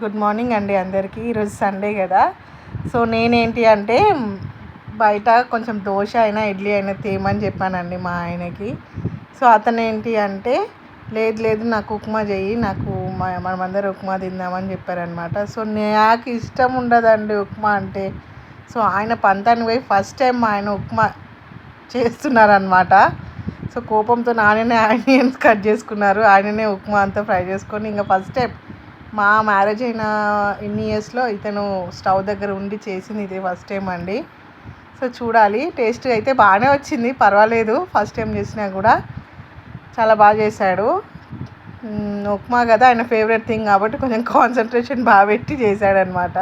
Good morning అండి అందరికీ. ఈరోజు సండే కదా. సో నేనేంటి అంటే బయట కొంచెం దోశ అయినా ఇడ్లీ అయినా తేమని చెప్పానండి మా ఆయనకి. సో అతను ఏంటి అంటే లేదు లేదు నాకు ఉప్మా చెయ్యి నాకు మనమందరం ఉప్మా తిందామని చెప్పారనమాట సో నాకు ఇష్టం ఉండదండి ఉప్మా అంటే. సో ఆయన పంతానికి పోయి ఫస్ట్ టైం మా ఆయన ఉప్మా చేస్తున్నారనమాట సో కోపంతో నాన్ననే ఆనియన్స్ కట్ చేసుకున్నారు. ఆయననే ఉప్మా అంతా ఫ్రై చేసుకొని ఇంకా ఫస్ట్ టైం మా మ్యారేజ్ అయిన ఇన్ని ఇయర్స్లో ఇతను స్టవ్ దగ్గర ఉండి చేసింది ఇదే ఫస్ట్ టైం అండి. సో చూడాలి. టేస్ట్ అయితే బాగానే వచ్చింది. పర్వాలేదు. ఫస్ట్ టైం చేసినా కూడా చాలా బాగా చేశాడు. ఉప్మా కదా ఆయన ఫేవరెట్ థింగ్ కాబట్టి కొంచెం కాన్సన్ట్రేషన్ బాగా పెట్టి చేశాడనమాట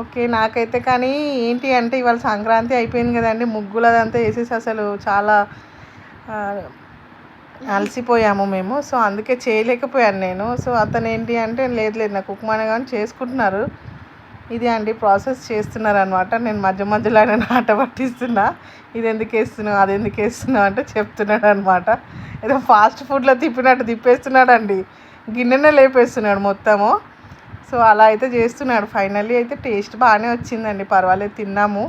ఓకే నాకైతే కానీ ఏంటి అంటే ఇవాళ సంక్రాంతి అయిపోయింది కదండి. ముగ్గులదంతా వేసేసి అసలు చాలా అలసిపోయాము మేము. సో అందుకే చేయలేకపోయాను నేను. సో అతను ఏంటి అంటే లేదు లేదు నాకు ఉప్మానే కానీ చేసుకుంటున్నారు. ఇది అండి ప్రాసెస్ చేస్తున్నారు అనమాట నేను మధ్య మధ్యలో ఆయన ఆట పట్టిస్తున్నా. ఇది ఎందుకు వేస్తున్నావు అది ఎందుకు వేస్తున్నావు అంటే చెప్తున్నాడు అనమాట ఏదో ఫాస్ట్ ఫుడ్లో తిప్పినట్టు తిప్పేస్తున్నాడు అండి గిన్నెనే లేపేస్తున్నాడు మొత్తము. సో అలా అయితే చేస్తున్నాడు. ఫైనల్లీ అయితే టేస్ట్ బాగానే వచ్చిందండి. పర్వాలేదు తిన్నాము.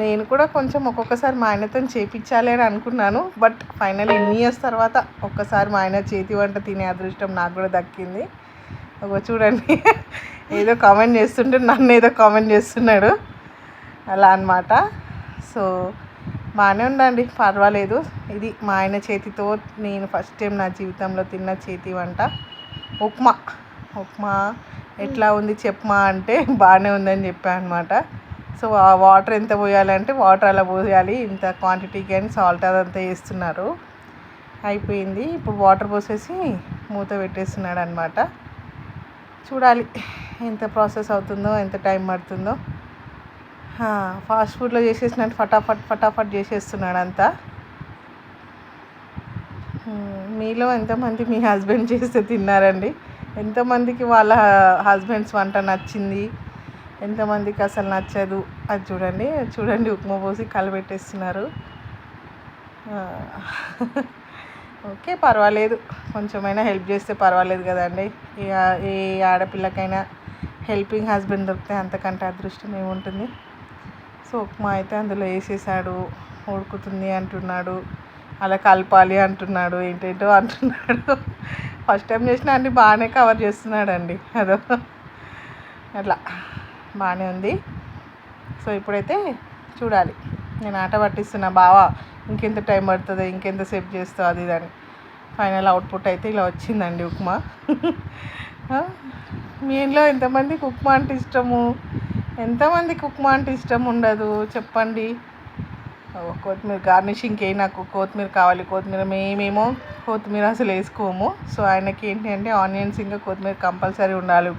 నేను కూడా కొంచెం ఒక్కొక్కసారి మా ఆయనతో చేపించాలి అని అనుకున్నాను బట్ ఫైనల్ ఎన్ని ఇయర్స్ తర్వాత ఒక్కసారి మా ఆయన చేతి వంట తినే అదృష్టం నాకు కూడా దక్కింది. ఒక చూడండి ఏదో కామెంట్ చేస్తుంటే నన్ను ఏదో కామెంట్ చేస్తున్నాడు. అలా అనమాట సో బాగానే ఉండండి పర్వాలేదు. ఇది మా ఆయన చేతితో నేను ఫస్ట్ టైం నా జీవితంలో తిన్న చేతి వంట. ఉప్మా. ఉప్మా ఎట్లా ఉంది చెప్పమా అంటే బాగానే ఉందని చెప్పాను అనమాట సో ఆ వాటర్ ఎంత పోయాలంటే వాటర్ అలా పోయాలి. ఇంత క్వాంటిటీకి అని సాల్ట్ అదంతా వేస్తున్నారు. అయిపోయింది. ఇప్పుడు వాటర్ పోసేసి మూత పెట్టేస్తున్నాడు అనమాట చూడాలి ఎంత ప్రాసెస్ అవుతుందో ఎంత టైం పడుతుందో. ఫాస్ట్ ఫుడ్లో చేసేసినట్టు ఫటాఫట్ ఫటాఫట్ చేసేస్తున్నాడు అంతా మీలో ఎంతమంది మీ హస్బెండ్ చేస్తే తిన్నారండి? ఎంతమందికి వాళ్ళ హస్బెండ్స్ వంట నచ్చింది? ఎంతమందికి అసలు నచ్చదు. అది చూడండి చూడండి ఉప్మా పోసి కలబెట్టేస్తున్నారు ఓకే పర్వాలేదు. కొంచెమైనా హెల్ప్ చేస్తే పర్వాలేదు కదండి. ఇక ఏ ఆడపిల్లకైనా హెల్పింగ్ హస్బెండ్ దొరికితే అంతకంటే అదృష్టం ఏముంటుంది? సో ఉప్మా అయితే అందులో వేసేసాడు. ఉడుకుతుంది అంటున్నాడు. అలా కలపాలి అంటున్నాడు. ఏంటేంటో అంటున్నాడు. ఫస్ట్ టైం చేసిన అన్ని బాగానే కవర్ చేస్తున్నాడండి. అదో. అట్లా. బాగానే ఉంది. సో ఇప్పుడైతే చూడాలి. నేను ఆట పట్టిస్తున్నా బావా ఇంకెంత టైం పడుతుందో ఇంకెంత సేపు చేస్తావు అది అని. ఫైనల్ అవుట్పుట్ అయితే ఇలా వచ్చిందండి ఉప్మా. మీ ఇంట్లో ఎంతమందికి ఉప్మా అంటే ఇష్టము? ఎంతమందికి ఉప్మా అంటే ఇష్టం ఉండదు? చెప్పండి. కొత్తిమీర గార్నిషింగ్కి నాకు కొత్తిమీర కావాలి కొత్తిమీర మేమేమో కొత్తిమీర అసలు వేసుకోము. సో ఆయనకి ఏంటి అంటే ఆనియన్స్ ఇంకా కొత్తిమీర కంపల్సరీ ఉండాలి.